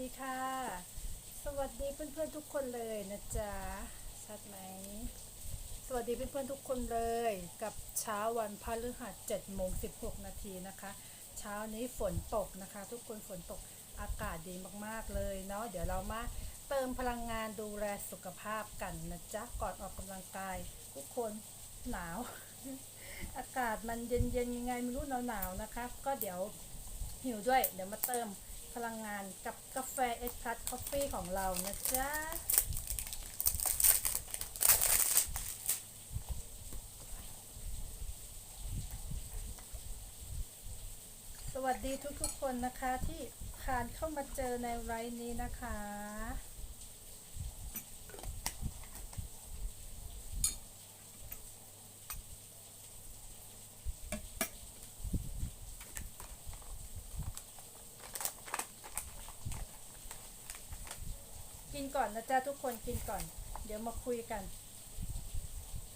ดีค่ะ สวัสดีเพื่อนๆทุกคนเลยนะจ๊ะชัดไหม สวัสดีเพื่อนๆทุกคนเลย กับเช้าวันพฤหัส7โมง16นาทีนะคะ เช้านี้ฝนตกนะคะ ทุกคนฝนตกอากาศดีมากๆเลยเนาะเดี๋ยวเรามาเติมพลังงานดูแลสุขภาพกันนะจ๊ะก่อนออกกำลังกาย ทุกคนหนาว อากาศมันเย็นๆยังไงไม่รู้หนาวๆนะคะ ก็เดี๋ยวหิวด้วย เดี๋ยวมาเติม พลังงานกับกาแฟเอสพลัสคอฟฟี่ของเรานะจ๊ะสวัสดีทุกๆคนนะคะที่ผ่านเข้ามาเจอในไลน์นี้นะคะ กินก่อนนะ จ๊ะทุกคนกินก่อน เดี๋ยวมาคุยกัน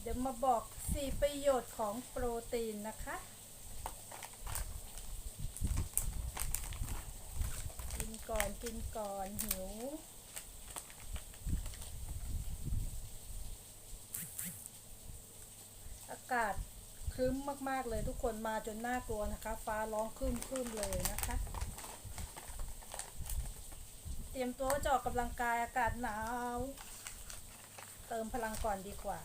เดี๋ยวมาบอก4ประโยชน์ของโปรตีนนะคะกินก่อนกินก่อนหิวอากาศครึ้มมาก ๆ เลยทุกคนมาจนน่ากลัวนะคะ ฟ้าร้องครึ้มๆเลยนะคะ เตรียมตัวจะออกกำลังกายอากาศหนาว เติมพลังก่อนดีกว่า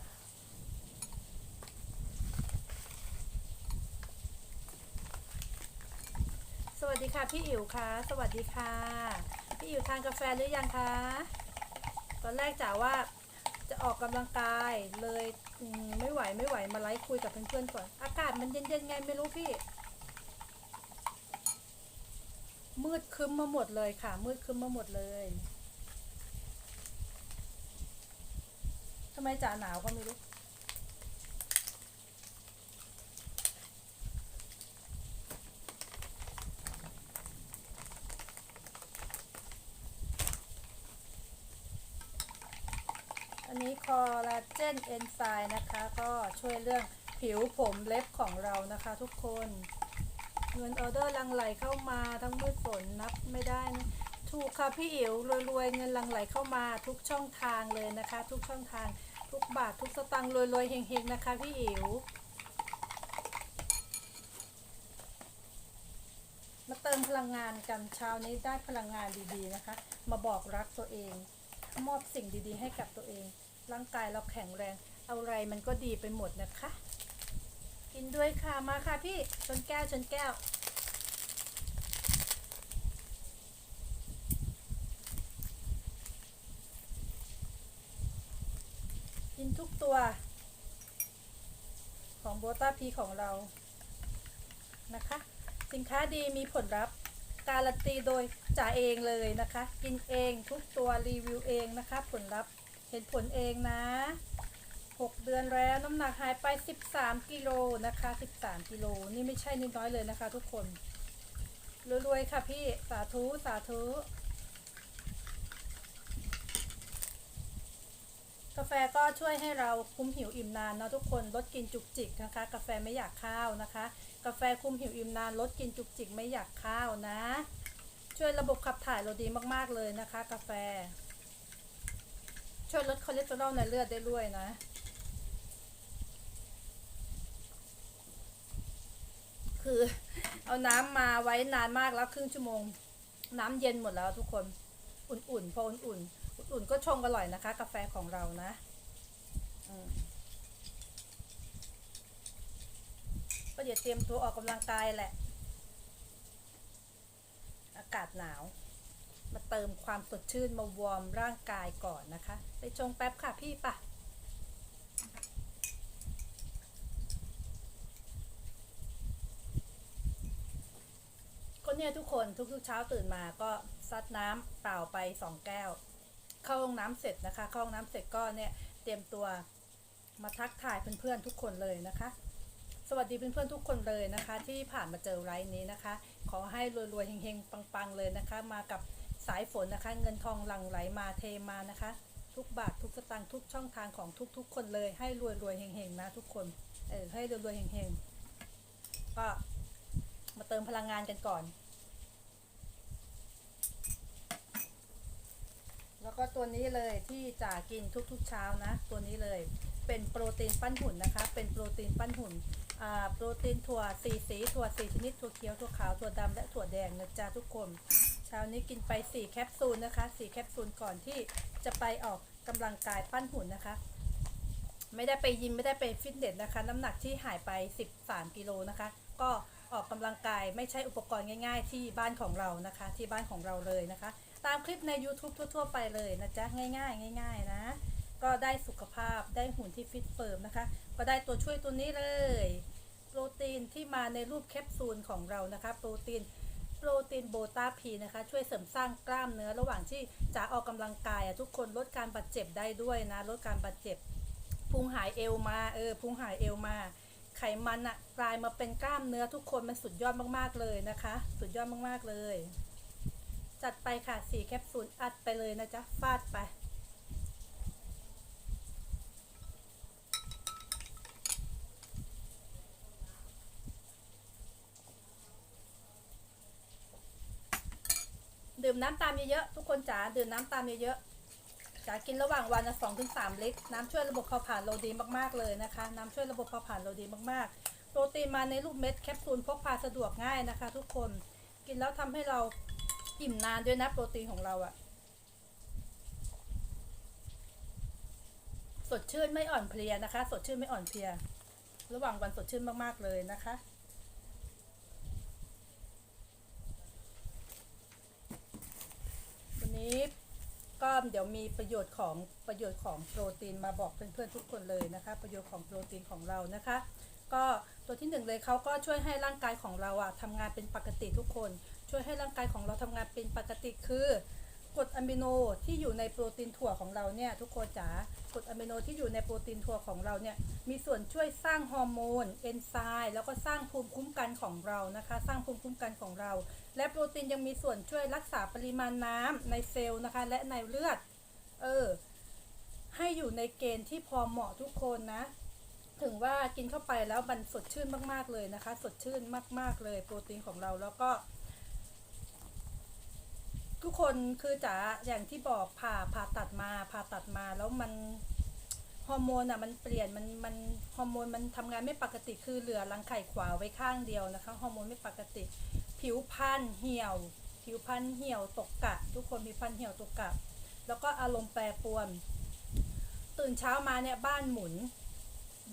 สวัสดีค่ะพี่อิ๋วค่ะสวัสดีค่ะ พี่อิ๋วทานกาแฟหรือยังคะ ตอนแรกจ๋าว่าจะออกกำลังกายเลยไม่ไหวไม่ไหวมาไลฟ์คุยกับเพื่อนๆก่อน อากาศมันเย็นๆไงไม่รู้พี่ มืดคึ้มมาหมดเลยค่ะ มืดคึ้มมาหมดเลยทำไมจ๋าหนาวก็ไม่รู้อันนี้คอลลาเจนเอนไซม์นะคะ ก็ช่วยเรื่องผิวผมเล็บของเรานะคะทุกคน เงินออเดอร์ลังไหลเข้ามาทั้งมืดฝนนับไม่ได้นะถูกค่ะพี่อิ๋วรวยๆ เงินลังไหลเข้ามาทุกช่องทางเลยนะคะ ทุกช่องทาง ทุกบาททุกสตางค์รวยๆเฮงๆนะคะพี่อิ๋วมาเติมพลังงานกันเช้านี้ได้พลังงานดีๆนะคะ มาบอกรักตัวเอง มอบสิ่งดีๆ ให้กับตัวเอง ร่างกายเราแข็งแรง เอาอะไรมันก็ดีไปหมดนะคะ กินด้วยค่ะ มาค่ะพี่ ชนแก้ว ชนแก้ว กินทุกตัว ของโบต้าพีของเรา นะคะ สินค้าดีมีผลลัพธ์ การันตีโดยจ่าเองเลยนะคะ กินเองทุกตัวรีวิวเองนะคะ ผลลัพธ์เห็นผลเองนะ 6 เดือนแล้วน้ำหนักหายไป 13 กิโลนะคะ 13 กิโลนี่ไม่ใช่น้อยเลยนะคะ ทุกคนรวยๆค่ะพี่สาธุสาธุกาแฟก็ช่วยให้เราคุมหิวอิ่มนานเนาะทุกคนลดกินจุกจิกนะคะ กาแฟไม่อยากข้าวนะคะ กาแฟคุมหิวอิ่มนานลดกินจุกจิกไม่อยากข้าวนะ ช่วยระบบขับถ่ายเราดีมากๆเลยนะคะ กาแฟ ช่วยลดคอเลสเตอรอลในเลือดได้ด้วยนะ คือเอาน้ำมาไว้นานมากแล้วครึ่งชั่วโมง น้ำเย็นหมดแล้วทุกคนอุ่นๆพออุ่นๆอุ่นๆก็ชงอร่อยนะคะ กาแฟของเรานะก็เดี๋ยวเตรียมตัวออกกำลังกายแหละ อากาศหนาว มาเติมความสดชื่นมาวอร์มร่างกายก่อนนะคะ ไปชงแป๊บค่ะพี่ปะ เนี่ยทุกคนทุกๆเช้าตื่นมาก็ซัดน้ำเปล่าไปสองแก้ว เข้าห้องน้ำเสร็จนะคะเข้าห้องน้ำเสร็จก็เนี่ยเตรียมตัวมาทักทายเพื่อนๆทุกคนเลยนะคะ สวัสดีเพื่อนๆทุกคนเลยนะคะ ที่ผ่านมาเจอไลฟ์นี้นะคะ ขอให้รวยๆเฮงๆปังๆเลยนะคะ มากับสายฝนนะคะ เงินทองหลั่งไหลมาเทมานะคะ ทุกบาททุกสตางค์ทุกช่องทางของทุกๆ คนเลย ให้รวยๆเฮงๆนะทุกคนเออให้รวยๆเฮงๆก็มาเติมพลังงานกันก่อน แล้วก็ตัวนี้เลยที่จ๋ากินทุกๆเช้านะ ตัวนี้เลยเป็นโปรตีนปั้นหุ่นนะคะ เป็นโปรตีนปั้นหุ่นอ่าโปรตีนถั่วสีสีถั่วสีชนิดถั่วเขียวถั่วขาวถั่วดำและถั่วแดงนะจ๊ะทุกคนเช้านี้กินไป 4 แคปซูลนะคะ4แคปซูลก่อนที่จะไปออกกำลังกายปั้นหุ่นนะคะ ไม่ได้ไปยิมไม่ได้ไปฟิตเนสนะคะ น้ำหนักที่หายไป 13 กิโลนะคะ ก็ออกกำลังกายไม่ใช่อุปกรณ์ง่าย ๆ ที่บ้านของเรานะคะ ที่บ้านของเราเลยนะคะ ตามคลิปใน YouTube ทั่ว ๆ ไปเลยนะจ๊ะ ง่ายๆ ง่าย ๆ นะ ก็ได้สุขภาพได้หุ่นที่ฟิตเฟิร์มนะคะ ก็ได้ตัวช่วยตัวนี้เลย โปรตีนที่มาในรูปแคปซูลของเรานะคะ โปรตีนโปรตีนโบตาพีนะคะ ช่วยเสริมสร้างกล้ามเนื้อระหว่างที่จะออกกำลังกายอะทุกคนลดการบาดเจ็บได้ด้วยนะ ลดการบาดเจ็บพุงหายเอวมาเออพุงหายเอวมา ไขมันอะกลายมาเป็นกล้ามเนื้อทุกคนมันสุดยอดมากๆเลยนะคะ สุดยอดมากๆเลย จัดไปค่ะสี่แคปซูลอัดไปเลยนะจ๊ะ ฟาดไป ดื่มน้ำตามเยอะๆ ทุกคนจ๋า ดื่มน้ำตามเยอะๆ จ๋ากินระหว่างวันสองถึงสามลิตร น้ำช่วยระบบเผาผลาญเราดีมากๆเลยนะคะ น้ำช่วยระบบเผาผลาญเราดีมากๆ โปรตีนมาในรูปเม็ดแคปซูลพกพาสะดวกง่ายนะคะ ทุกคน กินแล้วทำให้เรา อิ่มนานด้วยนะโปรตีนของเราอะสดชื่นไม่อ่อนเพลียนะคะ สดชื่นไม่อ่อนเพลีย ระหว่างวันสดชื่นมากๆเลยนะคะวันนี้ก็เดี๋ยวมีประโยชน์ของประโยชน์ของโปรตีนมาบอกเพื่อนๆทุกคนเลยนะคะ ประโยชน์ของโปรตีนของเรานะคะ ก็ตัวที่หนึ่งเลยเขาก็ช่วยให้ร่างกายของเราอะทำงานเป็นปกติทุกคน ช่วยให้ร่างกายของเราทำงานเป็นปกติคือกรดอะมิโนที่อยู่ในโปรตีนถั่วของเราเนี่ยทุกคนจ๋ากรดอะมิโนที่อยู่ในโปรตีนถั่วของเราเนี่ยมีส่วนช่วยสร้างฮอร์โมนเอนไซม์แล้วก็สร้างภูมิคุ้มกันของเรานะคะ สร้างภูมิคุ้มกันของเรา และโปรตีนยังมีส่วนช่วยรักษาปริมาณน้ำในเซลล์นะคะ และในเลือดเออให้อยู่ในเกณฑ์ที่พอเหมาะทุกคนนะ ถึงว่ากินเข้าไปแล้วมันสดชื่นมากๆเลยนะคะ สดชื่นมากๆเลยโปรตีนของเราแล้วก็ ทุกคนคือจ๋าอย่างที่บอกผ่าผ่าตัดมาผ่าตัดมาแล้วมันฮอร์โมนอะมันเปลี่ยนมันมันฮอร์โมนมันทำงานไม่ปกติคือเหลือรังไข่ขวาไว้ข้างเดียวนะคะฮอร์โมนไม่ปกติ ผิวพรรณเหี่ยว ผิวพรรณเหี่ยวตกกะ ทุกคนมีพรรณเหี่ยวตกกะ แล้วก็อารมณ์แปรปรวน ตื่นเช้ามาเนี่ยบ้านหมุน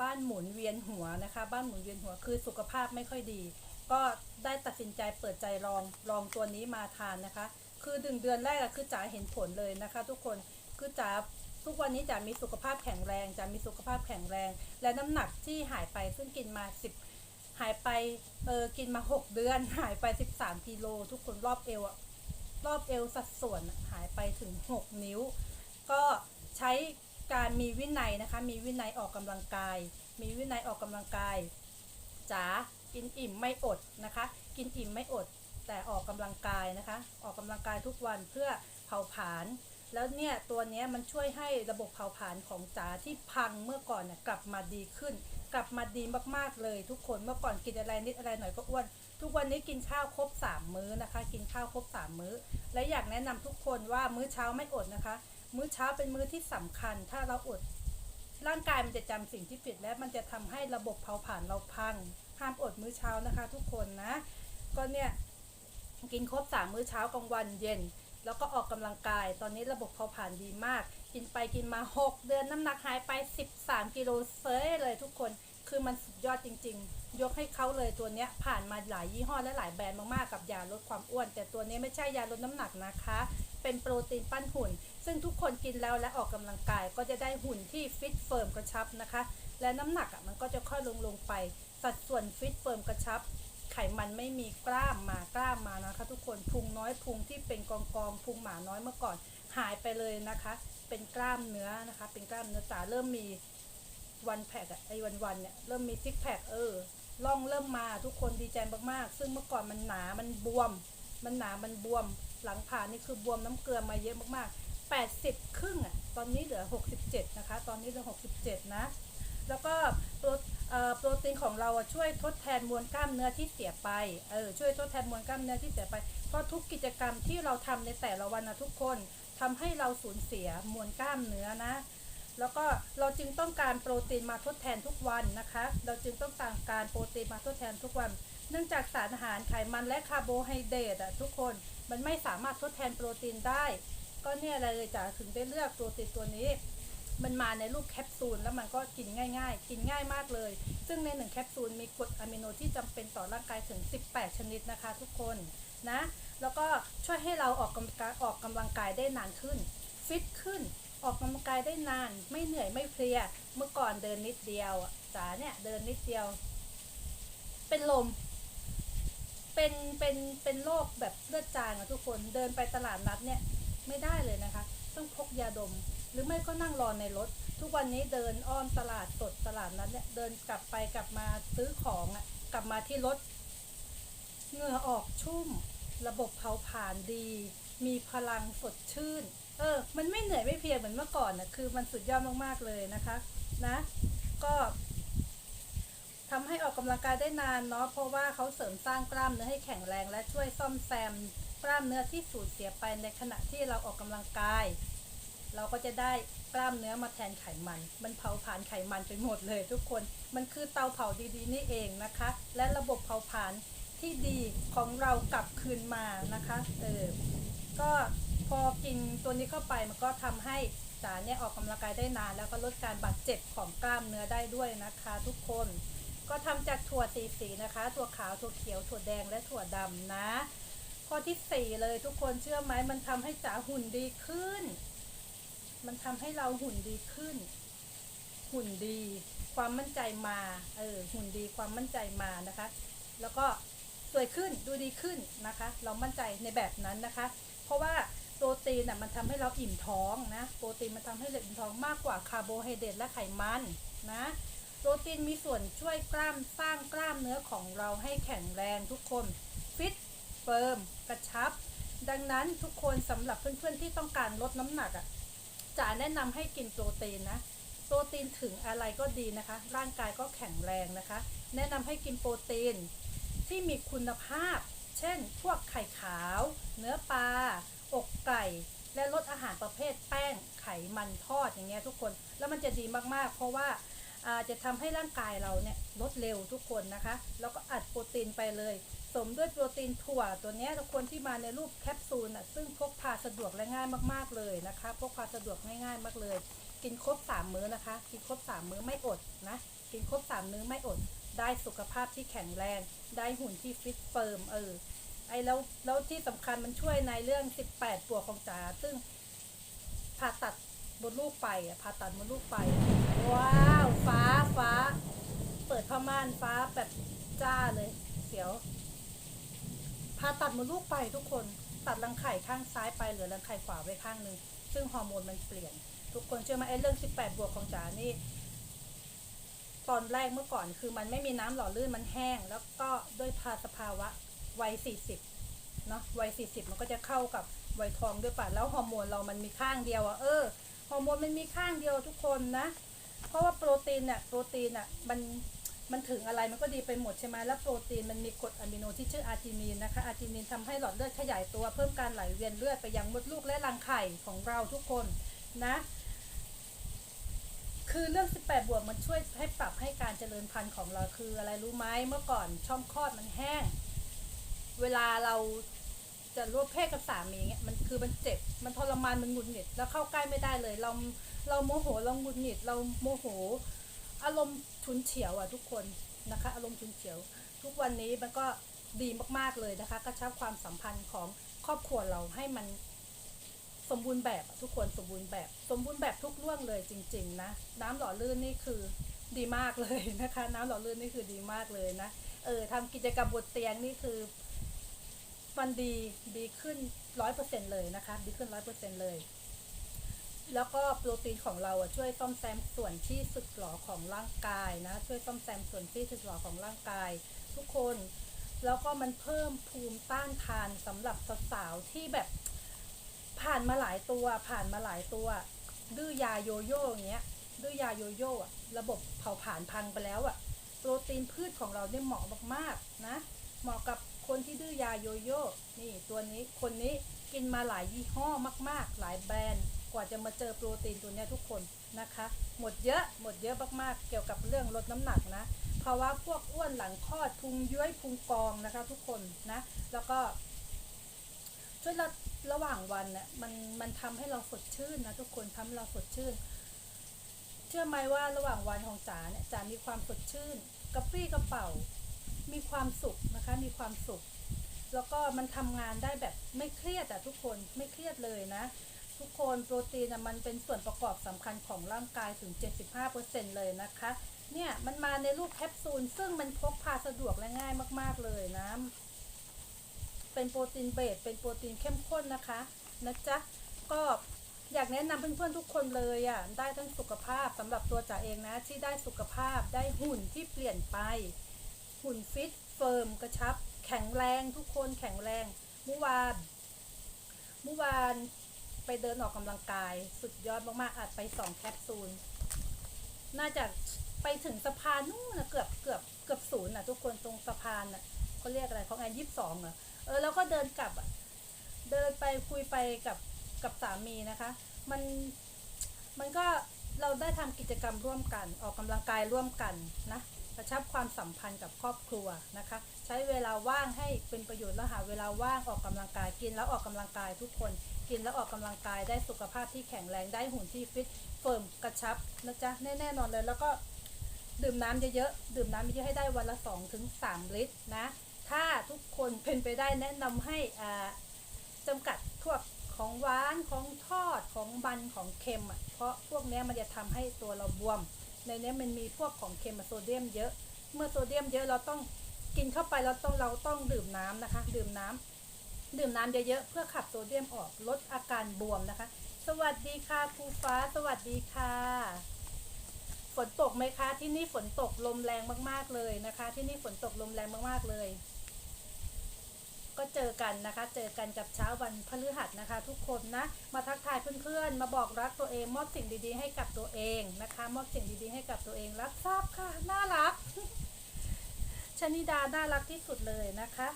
บ้านหมุนเวียนหัวนะคะ บ้านหมุนเวียนหัวคือสุขภาพไม่ค่อยดี ก็ได้ตัดสินใจเปิดใจลองลองตัวนี้มาทานนะคะ คือดึงเดือนแรกอะคือจ๋าเห็นผลเลยนะคะ ทุกคนคือจ๋าทุกวันนี้จ๋ามีสุขภาพแข็งแรงจ๋ามีสุขภาพแข็งแรง และน้ำหนักที่หายไปซึ่งกินมา 10 หายไปเออกินมา 6 เดือน หายไป 13กิโลทุกคนรอบเอวอะรอบเอวสัดส่วนหายไปถึง 6 นิ้ว ก็ใช้การมีวินัยนะคะ มีวินัยออกกำลังกาย มีวินัยออกกำลังกายจ๋ากินอิ่มไม่อดนะคะ กินอิ่มไม่อด แต่ออกกำลังกายนะคะ ออกกำลังกายทุกวันเพื่อเผาผลาญแล้วเนี่ยตัวนี้มันช่วยให้ระบบเผาผลาญของจ๋าที่พังเมื่อก่อนเนี่ยกลับมาดีขึ้น กลับมาดีมากๆเลย ทุกคนเมื่อก่อนกินอะไรนิดอะไรหน่อยก็อ้วน ทุกวันนี้กินข้าวครบ 3 มื้อนะคะ กินข้าวครบ 3 มื้อ และอยากแนะนำทุกคนว่ามื้อเช้าไม่อดนะคะ มื้อเช้าเป็นมื้อที่สำคัญ ถ้าเราอดร่างกายมันจะจำสิ่งที่ผิดและมันจะทำให้ระบบเผาผลาญเราพังห้ามอดมื้อเช้านะคะ ทุกคนนะก็เนี่ย กินครบสามมื้อเช้ากลางวันเย็น แล้วก็ออกกำลังกาย ตอนนี้ระบบเผาผลาญดีมาก กินไปกินมา 6 เดือนน้ำหนักหายไป 13กิโลเฟ้ยเลยทุกคนคือมันสุดยอดจริง ๆ ยกให้เขาเลยตัวเนี้ยผ่านมาหลายยี่ห้อและหลายแบรนด์มากๆกับยาลดความอ้วน แต่ตัวนี้ไม่ใช่ยาลดน้ำหนักนะคะ เป็นโปรตีนปั้นหุ่น ซึ่งทุกคนกินแล้วและออกกำลังกายก็จะได้หุ่นที่ฟิตเฟิร์มกระชับนะคะ และน้ำหนักอะมันก็จะค่อยลงลงไป สัดส่วนฟิตเฟิร์มกระชับ ขมันไม่มีกล้ามมากล้ามมานะคะ ทุกคนพุงน้อยพุงที่เป็นกองกองพุงหมาน้อยเมื่อก่อนหายไปเลยนะคะ เป็นกล้ามเนื้อนะคะ เป็นกล้ามเนื้อจ๋าเริ่มมีวันแพกอะไอ้วันวันๆเนี่ยเริ่มมีซิกแพคเออร่องเริ่มมาทุกคนดีใจมากๆ ซึ่งเมื่อก่อนมันหนา มันบวม มันหนา มันบวม หลังผ่านี่คือบวมน้ำเกลือมาเยอะมากๆ 80 ครึ่งอะตอนนี้เหลือ 67 นะคะ ตอนนี้เหลือ 67 นะ แล้วก็ โปรตีนของเราช่วยทดแทนมวลกล้ามเนื้อที่เสียไปเออช่วยทดแทนมวลกล้ามเนื้อที่เสียไป เพราะทุกกิจกรรมที่เราทำในแต่ละวันนะทุกคนทำให้เราสูญเสียมวลกล้ามเนื้อนะ แล้วก็เราจึงต้องการโปรตีนมาทดแทนทุกวันนะคะ เราจึงต้องการการโปรตีนมาทดแทนทุกวัน เนื่องจากสารอาหารไขมันและคาร์โบไฮเดรตอะทุกคนมันไม่สามารถทดแทนโปรตีนได้ ก็เนี่ยเลยจ๋าถึงได้เลือกโปรตีนตัวนี้ มันมาในรูปแคปซูลแล้วมันก็กินง่าย ๆ กินง่ายมากเลย ซึ่งในหนึ่งแคปซูลมีกรดอะมิโนที่จำเป็นต่อร่างกายถึง 18 ชนิดนะคะทุกคนนะแล้วก็ช่วยให้เราออกกำลังกายออกกำลังกายได้นานขึ้นฟิตขึ้นออกกำลังกายได้นาน ไม่เหนื่อยไม่เพลียเมื่อก่อนเดินนิดเดียวจ๋าเนี่ยเดินนิดเดียว เป็นลม เป็นเป็นเป็นโรคแบบเลือดจางอะทุกคนเดินไปตลาดนัดเนี่ยไม่ได้เลยนะคะ ต้องพกยาดม รือไม่ก็นั่งรอในรถ ทุกวันนี้เดินอ้อมตลาดสดตลาดนัดเนี่ยเดินกลับไปกลับมาซื้อของอะกลับมาที่รถเหงื่อออกชุ่ม ระบบเผาผลาญดี มีพลังสดชื่น เออ มันไม่เหนื่อยไม่เพลียเหมือนเมื่อก่อนนะคือมันสุดยอดมากๆเลยนะคะ นะ ก็ทำให้ออกกำลังกายได้นานเนาะเพราะว่าเขาเสริมสร้างกล้ามเนื้อให้แข็งแรงและช่วยซ่อมแซมกล้ามเนื้อที่สูญเสียไปในขณะที่เราออกกำลังกาย เราก็จะได้กล้ามเนื้อมาแทนไขมัน มันเผาผลาญไขมันไปหมดเลยทุกคน มันคือเตาเผาดีๆนี่เองนะคะ และระบบเผาผลาญที่ดีของเรากลับคืนมานะคะเออก็พอกินตัวนี้เข้าไปมันก็ทำให้จ๋าเนี่ยออกกำลังกายได้นาน แล้วก็ลดการบาดเจ็บของกล้ามเนื้อได้ด้วยนะคะ ทุกคนก็ทำจากถั่วสีสีนะคะ ถั่วขาว ถั่วเขียว ถั่วแดง และถั่วดำนะ ข้อที่สี่เลยทุกคนเชื่อไหมมันทำให้จ๋าหุ่นดีขึ้น มันทำให้เราหุ่นดีขึ้น หุ่นดี ความมั่นใจมา เออ หุ่นดีความมั่นใจมานะคะ แล้วก็สวยขึ้นดูดีขึ้นนะคะ เรามั่นใจในแบบนั้นนะคะ เพราะว่าโปรตีนน่ะมันทำให้เราอิ่มท้องนะ โปรตีนมันทำให้เราอิ่มท้องมากกว่าคาร์โบไฮเดรตและไขมันนะ โปรตีนมีส่วนช่วยกล้ามสร้างกล้ามเนื้อของเราให้แข็งแรงทุกคนฟิตเฟิร์มกระชับ ดังนั้นทุกคนสำหรับเพื่อนๆที่ต้องการลดน้ำหนักอะ จ๋าแนะนำให้กินโปรตีนนะ โปรตีนถึงอะไรก็ดีนะคะ ร่างกายก็แข็งแรงนะคะ แนะนำให้กินโปรตีนที่มีคุณภาพ เช่น พวกไข่ขาว เนื้อปลา อกไก่ และลดอาหารประเภทแป้ง ไขมันทอดอย่างเงี้ยทุกคน แล้วมันจะดีมากๆ เพราะว่าจะทำให้ร่างกายเราเนี่ยลดเร็วทุกคนนะคะ แล้วก็อัดโปรตีนไปเลย มด้วยโปรตีนถั่วตัวนี้ยทุกคนที่มาในรูปแคปซูลน่ะซึ่งพกพาสะดวกและง่ายมากๆเลยนะคะพกพาสะดวกง่ายๆมากเลย กินครบสามมื้อนะคะ กินครบสามมื้อไม่อดนะกินครบสามมื้อไม่อด ได้สุขภาพที่แข็งแรง ได้หุ่นที่ฟิตเฟิร์มเออไอแล้วแล้วที่สำคัญมันช่วยในเรื่อง 18 ปวกของจ๋าซึ่งผ่าตัดมดลูกไปอะผ่าตัดมดลูกไป ว้าว ฟ้าฟ้า เปิดผ้าม่านฟ้าแบบจ้าเลย เสียว ผ่าตัดมดลูกไปทุกคนตัดรังไข่ข้างซ้ายไปเหลือรังไข่ขวาไว้ข้างหนึ่งซึ่งฮอร์โมนมันเปลี่ยน ทุกคนเชื่อไหมไอ้เรื่อง 18 บวกของจ๋านี่ตอนแรกเมื่อก่อนคือมันไม่มีน้ำหล่อลื่นมันแห้ง แล้วก็ด้วยภาสภาวะวัย 40เนาะวัย 40 มันก็จะเข้ากับวัยทองด้วยป่ะแล้วฮอร์โมนเรามันมีข้างเดียวอะเออฮอร์โมนมันมีข้างเดียวทุกคนนะ เพราะว่าโปรตีนเนี่ยโปรตีนอะมัน มันถึงอะไรมันก็ดีไปหมดใช่ไหมแล้วโปรตีนมันมีกรดอะมิโนที่ชื่ออาร์จินีนนะคะอาร์จินีนทำให้หลอดเลือดขยายตัวเพิ่มการไหลเวียนเลือดไปยังมดลูกและรังไข่ของเราทุกคนนะ คือเรื่อง 18 บวกมันช่วยให้ปรับให้การเจริญพันธุ์ของเราคืออะไรรู้ไหมเมื่อก่อนช่องคลอดมันแห้ง เวลาเราจะร่วมเพศกับสามีเงี้ยมันคือมันเจ็บมันทรมานมันหงุดหงิดแล้วเข้าใกล้ไม่ได้เลย เราเราโมโหเราหงุดหงิดเราโมโห อารมณ์ ฉุนเฉียวอะทุกคนนะคะ อารมณ์ฉุนเฉียว ทุกวันนี้มันก็ดีมากๆเลยนะคะ กระชับความสัมพันธ์ของครอบครัวเราให้มันสมบูรณ์แบบทุกคนสมบูรณ์แบบ สมบูรณ์แบบทุกเรื่องเลยจริง ๆ นะ น้ำหล่อลื่นนี่คือดีมากเลยนะคะ น้ำหล่อลื่นนี่คือดีมากเลยนะเออทำกิจกรรมบนเตียงนี่คือมันดีดีขึ้นร้อยเปอร์เซ็นเลยนะคะ ดีขึ้นร้อยเปอร์เซ็นเลย แล้วก็โปรตีนของเราอะช่วยซ่อมแซมส่วนที่สึกหรอของร่างกายนะ ช่วยซ่อมแซมส่วนที่สึกหรอของร่างกาย ทุกคน แล้วก็มันเพิ่มภูมิต้านทานสำหรับสาวๆที่แบบ ผ่านมาหลายตัว ผ่านมาหลายตัว ดื้อยาโยโย่อย่างเงี้ย ดื้อยาโยโย่อะระบบเผาผลาญพังไปแล้วอะโปรตีนพืชของเราเนี่ยเหมาะมากๆนะ เหมาะกับคนที่ดื้อยาโยโย่นี่ตัวนี้คนนี้กินมาหลายยี่ห้อมาก ๆ หลายแบรนด์ ว่าจะมาเจอโปรตีนตัวนี้ทุกคนนะคะ หมดเยอะหมดเยอะมากๆ เกี่ยวกับเรื่องลดน้ำหนักนะภาวะพวกอ้วนหลังคลอดพุงย้วยพุงกองนะคะ ทุกคนนะแล้วก็ช่วยระระหว่างวันเนี่ยมันมันทำให้เราสดชื่นนะทุกคนทำให้เราสดชื่น เชื่อไหมว่าระหว่างวันของจ๋าเนี่ยจ๋ามีความสดชื่น กระปรี้กระเป๋า มีความสุขนะคะ มีความสุข แล้วก็มันทำงานได้แบบไม่เครียดอะทุกคนไม่เครียดเลยนะ ทุกคนโปรตีนมันเป็นส่วนประกอบสำคัญของร่างกายถึง 75%เลยนะคะ เนี่ยมันมาในรูปแคปซูล ซึ่งมันพกพาสะดวกและง่ายมากๆเลยนะ เป็นโปรตีนเบสเป็นโปรตีนเข้มข้นนะคะนะจ๊ะก็อยากแนะนำเพื่อนๆทุกคนเลยอะได้ทั้งสุขภาพสำหรับตัวจ๋าเองนะ ที่ได้สุขภาพได้หุ่นที่เปลี่ยนไป หุ่นฟิตเฟิร์มกระชับ แข็งแรงทุกคนแข็งแรงเมื่อวานเมื่อวาน ไปเดินออกกำลังกาย สุดยอดมากๆอัดไปสองแคปซูล น่าจะไปถึงสะพานนู่นนะเกือบเกือบเกือบศูนย์นะทุกคนตรงสะพานน่ะเขาเรียกอะไรของแอนยี่สิบสองเหรอเออแล้วก็เดินกลับอะเดินไปคุยไปกับกับสามีนะคะ มันมันก็เราได้ทำกิจกรรมร่วมกัน ออกกำลังกายร่วมกันนะ กระชับความสัมพันธ์กับครอบครัวนะคะ ใช้เวลาว่างให้เป็นประโยชน์แล้วหาเวลาว่างออกกำลังกายกินแล้วออกกำลังกายทุกคน กินแล้วออกกำลังกายได้สุขภาพที่แข็งแรงได้หุ่นที่ฟิตเฟิร์มกระชับนะจ๊ะแน่แน่นอนเลยแล้วก็ดื่มน้ำเยอะๆ ดื่มน้ำเยอะให้ได้วันละ2ถึง3ลิตรนะ ถ้าทุกคนเป็นไปได้แนะนำให้อ่าจำกัดพวกของหวานของทอดของมันของเค็มอะ เพราะพวกนี้มันจะทำให้ตัวเราบวม ในเนี้ยมันมีพวกของเค็มโซเดียมเยอะ เมื่อโซเดียมเยอะเราต้องกินเข้าไปเราต้องเราต้องดื่มน้ำนะคะ ดื่มน้ำดื่มน้ำเยอะๆเพื่อขับโซเดียมออกลดอาการบวมนะคะ สวัสดีค่ะครูฟ้า สวัสดีค่ะ ฝนตกไหมคะ ที่นี่ฝนตกลมแรงมากๆเลยนะคะ ที่นี่ฝนตกลมแรงมากๆเลย ก็เจอกันนะคะ เจอกันกับเช้าวันพฤหัสนะคะ ทุกคนนะ มาทักทายเพื่อนๆ มาบอกรักตัวเอง มอบสิ่งดีๆ ให้กับตัวเองนะคะ มอบสิ่งดีๆ ให้กับตัวเอง รับทราบค่ะ น่ารัก ชนิดา น่ารักที่สุดเลยนะคะ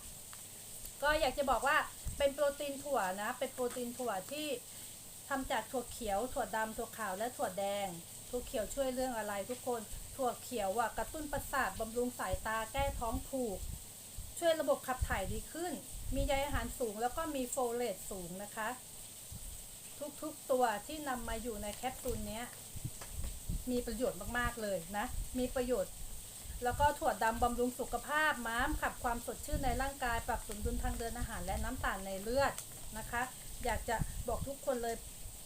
ก็อยากจะบอกว่าเป็นโปรตีนถั่วนะ เป็นโปรตีนถั่วที่ทำจากถั่วเขียว ถั่วดำถั่วขาว และถั่วแดง ถั่วเขียวช่วยเรื่องอะไรทุกคน ถั่วเขียวอะกระตุ้นประสาทบำรุงสายตา แก้ท้องผูก ช่วยระบบขับถ่ายดีขึ้น มีใยอาหารสูงแล้วก็มีโฟเลตสูงนะคะ ทุกๆตัวที่นำมาอยู่ในแคปซูลนี้มีประโยชน์มากๆเลยนะ มีประโยชน์แล้วก็ถั่วดำบำรุงสุขภาพ ม้ามขับความสดชื่นในร่างกาย ปรับสมดุลทางเดินอาหารและน้ำตาลในเลือดนะคะ อยากจะบอกทุกคนเลย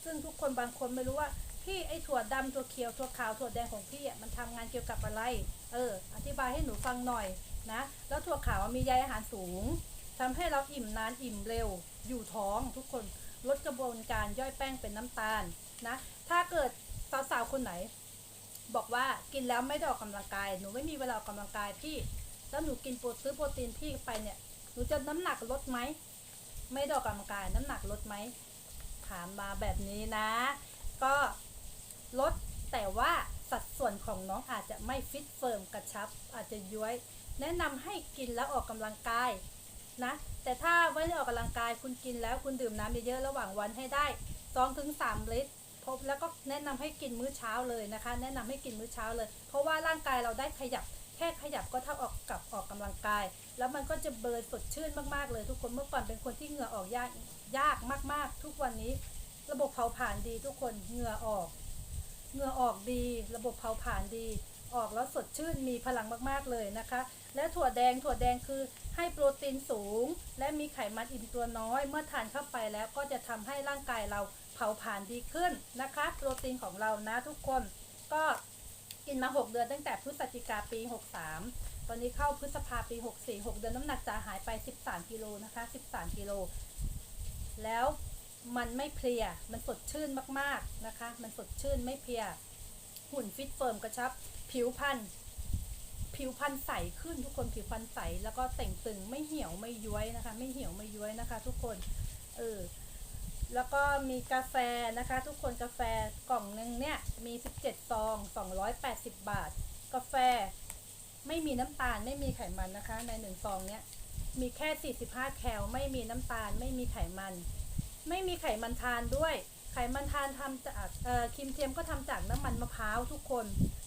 ซึ่งทุกคนบางคนไม่รู้ว่า พี่ไอ้ถั่วดำถั่วเขียวถั่วขาวถั่วแดงของพี่มันทำงานเกี่ยวกับอะไร เออ อธิบายให้หนูฟังหน่อย นะแล้วถั่วขาวมีใยอาหารสูงทำให้เราอิ่มนานอิ่มเร็ว อยู่ท้องทุกคนลดกระบวนการย่อยแป้งเป็นน้ำตาลนะถ้าเกิดสาวๆคนไหน บอกว่ากินแล้วไม่ได้ออกกำลังกายหนูไม่มีเวลาออกกำลังกายพี่ แล้วหนูกินโปรซื้อโปรตีนพี่ไปเนี่ยหนูจะน้ำหนักลดไหมไม่ได้ออกกำลังกายน้ำหนักลดไหมถามมาแบบนี้นะ ก็ลดแต่ว่าสัดส่วนของน้องอาจจะไม่ฟิตเฟิร์มกระชับอาจจะย้วย แนะนำให้กินแล้วออกกำลังกายนะแต่ถ้าไม่ได้ออกกำลังกายคุณกินแล้วคุณดื่มน้ำเยอะๆระหว่างวันให้ได้2ถึง3ลิตรพบแล้วก็แนะนำให้กินมื้อเช้าเลยนะคะ แนะนำให้กินมื้อเช้าเลย เพราะว่าร่างกายเราได้ขยับแค่ขยับก็เท่าออกกับออกกำลังกาย แล้วมันก็จะเบิร์นสดชื่นมากๆเลย ทุกคนเมื่อก่อนเป็นคนที่เหงื่อออกยากยากมาก ๆ ทุกวันนี้ ระบบเผาผลาญดีทุกคนเหงื่อออกเหงื่อออกดี ระบบเผาผลาญดี ออกแล้วสดชื่นมีพลังมากๆเลยนะคะ และถั่วแดงถั่วแดงคือให้โปรตีนสูง และมีไขมันอิ่มตัวน้อย เมื่อทานเข้าไปแล้วก็จะทำให้ร่างกายเราเผาผลาญดีขึ้นนะคะ โปรตีนของเรานะทุกคนก็กินมา 6 เดือนตั้งแต่พฤศจิกาปี 63 ตอนนี้เข้าพฤษภาปี 64 6 เดือนน้ำหนักจะหายไป 13 กิโลนะคะ 13 กิโล แล้วมันไม่เพลีย มันสดชื่นมากๆนะคะ มันสดชื่นไม่เพลีย หุ่นฟิตเฟิร์มกระชับ ผิวพรรณผิวพรรณใสขึ้นทุกคนผิวพรรณใสแล้วก็แต่งตึงไม่เหี่ยวไม่ย้วยนะคะ ไม่เหี่ยวไม่ย้วยนะคะ ทุกคนเออแล้วก็มีกาแฟนะคะ ทุกคนกาแฟกล่องหนึ่งเนี่ยมี 17 ซอง 280 บาท กาแฟไม่มีน้ำตาลไม่มีไขมันนะคะ ในหนึ่งซองเนี้ยมีแค่ 45 แคลไม่มีน้ำตาล ไม่มีไขมัน ไม่มีไขมันทานด้วย ไขมันทานทำจากเอ่อครีมเทียมก็ทำจากน้ำมันมะพร้าวทุกคน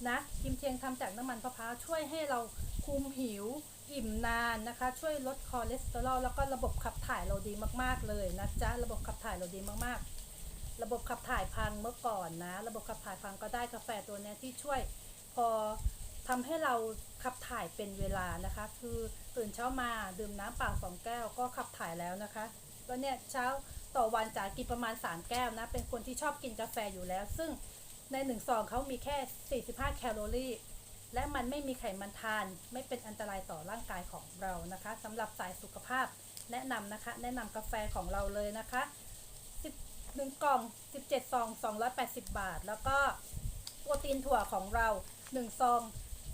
นะครีมเทียมทำจากน้ำมันมะพร้าวช่วยให้เราคุมหิวอิ่มนานนะคะ ช่วยลดคอเลสเตอรอลแล้วก็ระบบขับถ่ายเราดีมากๆเลยนะจ๊ะระบบขับถ่ายเราดีมากๆ ระบบขับถ่ายพังเมื่อก่อนนะ ระบบขับถ่ายพังก็ได้กาแฟตัวนี้ที่ช่วยพอทำให้เราขับถ่ายเป็นเวลานะคะ คือตื่นเช้ามาดื่มน้ำเปล่าสองแก้วก็ขับถ่ายแล้วนะคะก็เนี่ยเช้าต่อวันจ๋ากินประมาณ 3 แก้วนะ เป็นคนที่ชอบกินกาแฟอยู่แล้ว ซึ่งในหนึ่งซองเขามีแค่ 45 แคลอรี่ และมันไม่มีไขมันทาน ไม่เป็นอันตรายต่อร่างกายของเรานะคะสำหรับสายสุขภาพแนะนำนะคะ แนะนำกาแฟของเราเลยนะคะ10 1กล่อง 17 ซอง 280 บาท แล้วก็โปรตีนถั่วของเรา 1 ซอง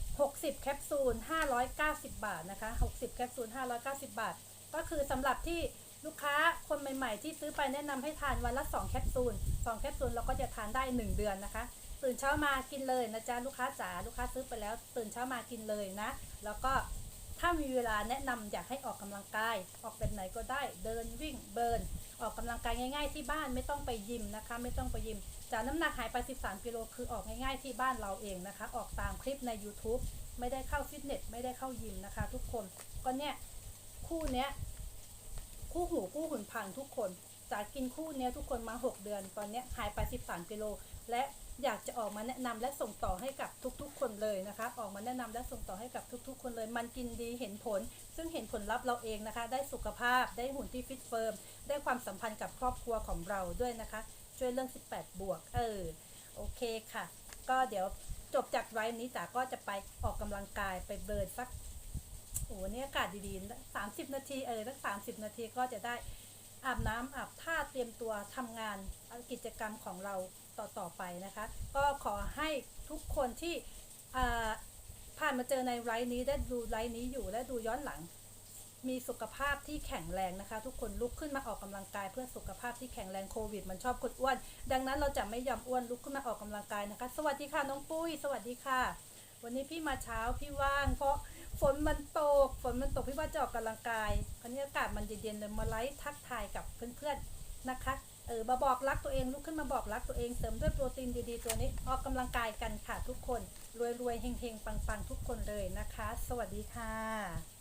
60 แคปซูล 590 บาทนะคะ 60 แคปซูล 590 บาท ก็คือสำหรับที่ ลูกค้าคนใหม่ ๆ ที่ซื้อไปแนะนำให้ทานวันละ2แคปซูล2แคปซูลเราก็จะทานได้ 1 เดือนนะคะ ตื่นเช้ามากินเลยนะจ๊ะลูกค้าจ๋าลูกค้าซื้อไปแล้ว ตื่นเช้ามากินเลยนะ แล้วก็ถ้ามีเวลาแนะนำอยากให้ออกกำลังกาย ออกแบบไหนก็ได้เดินวิ่งเบิร์นออกกำลังกายง่าย ๆ ที่บ้านไม่ต้องไปยิมนะคะ ไม่ต้องไปยิมจากน้ำหนักหายไป 13 กิโลคือออกง่ายๆที่บ้านเราเองนะคะ ออกตามคลิปใน YouTube ไม่ได้เข้าฟิตเนสไม่ได้เข้ายิมนะคะ ทุกคนก็เนี่ยคู่เนี้ย คู่หูคู่หุ่นพังทุกคนจากกินคู่เนี้ยทุกคนมา 6 เดือน ตอนเนี้ยหายไป 13 กิโล และอยากจะออกมาแนะนำและส่งต่อให้กับทุกๆ คนเลยนะคะ ออกมาแนะนำและส่งต่อให้กับทุกๆ คนเลย มันกินดีเห็นผล ซึ่งเห็นผลลัพธ์เราเองนะคะ ได้สุขภาพได้หุ่นที่ฟิตเฟิร์ม ได้ความสัมพันธ์กับครอบครัวของเราด้วยนะคะ ช่วยเรื่อง 18 บวก เออ โอเคค่ะ ก็เดี๋ยวจบจากไลฟ์นี้จ๋าก็จะไปออกกำลังกายไปเบิร์นสัก โอ้โหนี่ยอากาศดีๆสามสิบนาทีเออสักสามสิบนาทีก็จะได้อาบน้ำอาบท่าเตรียมตัวทำงานกิจกรรมของเราต่อๆไปนะคะ ก็ขอให้ทุกคนที่ผ่านมาเจอในไลฟ์นี้ได้ดูไลฟ์นี้อยู่และดูย้อนหลัง มีสุขภาพที่แข็งแรงนะคะ ทุกคนลุกขึ้นมาออกกำลังกายเพื่อสุขภาพที่แข็งแรงโควิด มันชอบคนอ้วน ดังนั้นเราจะไม่ยอมอ้วนลุกขึ้นมาออกกำลังกายนะคะ สวัสดีค่ะน้องปุ้ย สวัสดีค่ะ วันนี้พี่มาเช้าพี่ว่างเพราะ ฝนมันตก ฝนมันตกพี่ว่าจะออกกำลังกายคราวนี้อากาศมันเย็นๆเลยมาไลฟ์ทักทายกับเพื่อนๆนะคะ เออมาบอกรักตัวเองลุกขึ้นมาบอกรักตัวเองเสริมด้วยโปรตีนดีๆตัวนี้ ออกกำลังกายกันค่ะทุกคน รวยๆเฮงๆปังๆทุกคนเลยนะคะ สวัสดีค่ะ